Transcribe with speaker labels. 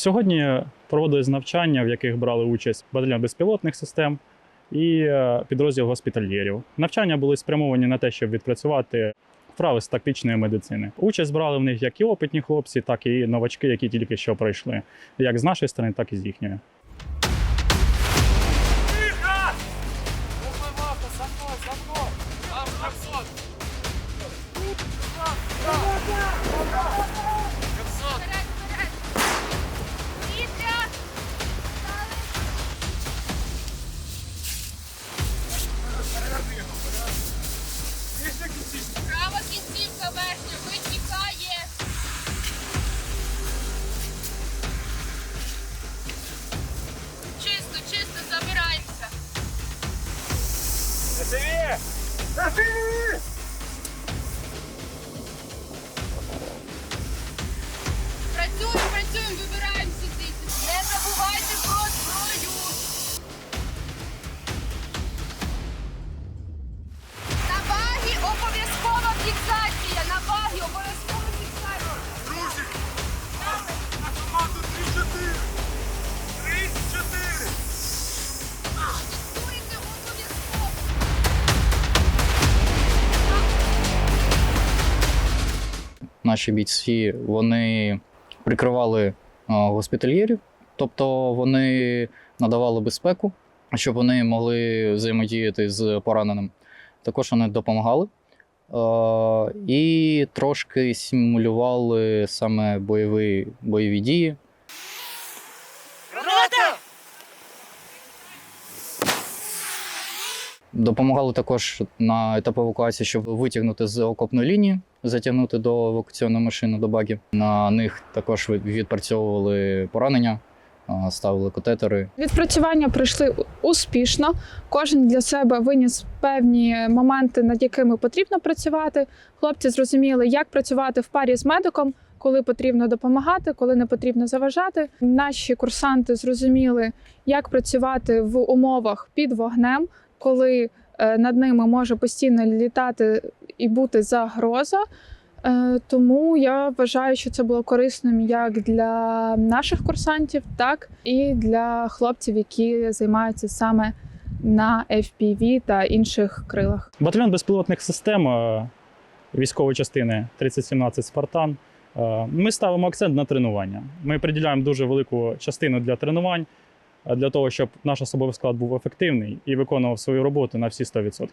Speaker 1: Сьогодні проводились навчання, в яких брали участь батальйон безпілотних систем і е, підрозділ госпітальєрів. Навчання були спрямовані на те, щоб відпрацювати вправи з тактичної медицини. Участь брали в них як і опитні хлопці, так і новачки, які тільки що пройшли, як з нашої сторони, так і з їхньої.
Speaker 2: Тихо! За мною, за мною! Там 700! Працюємо,
Speaker 3: наші бійці вони прикривали госпітальєрів, тобто вони надавали безпеку, щоб вони могли взаємодіяти з пораненим. Також вони допомагали і трошки симулювали саме бойові, бойові дії. Допомагали також на етап евакуації, щоб витягнути з окопної лінії, затягнути до евакуаційної машини до багів. На них також відпрацьовували поранення, ставили катетери.
Speaker 4: Відпрацювання пройшли успішно. Кожен для себе виніс певні моменти, над якими потрібно працювати. Хлопці зрозуміли, як працювати в парі з медиком, коли потрібно допомагати, коли не потрібно заважати. Наші курсанти зрозуміли, як працювати в умовах під вогнем, коли е, над ними може постійно літати і бути загроза. Е, Тому я вважаю, що це було корисним як для наших курсантів, так і для хлопців, які займаються саме на FPV та інших крилах.
Speaker 1: Батальйон безпілотних систем е, військової частини 3017 Спартан. Ми ставимо акцент на тренування. Ми приділяємо дуже велику частину для тренувань, для того, щоб наш особовий склад був ефективний і виконував свою роботу на всі 100%.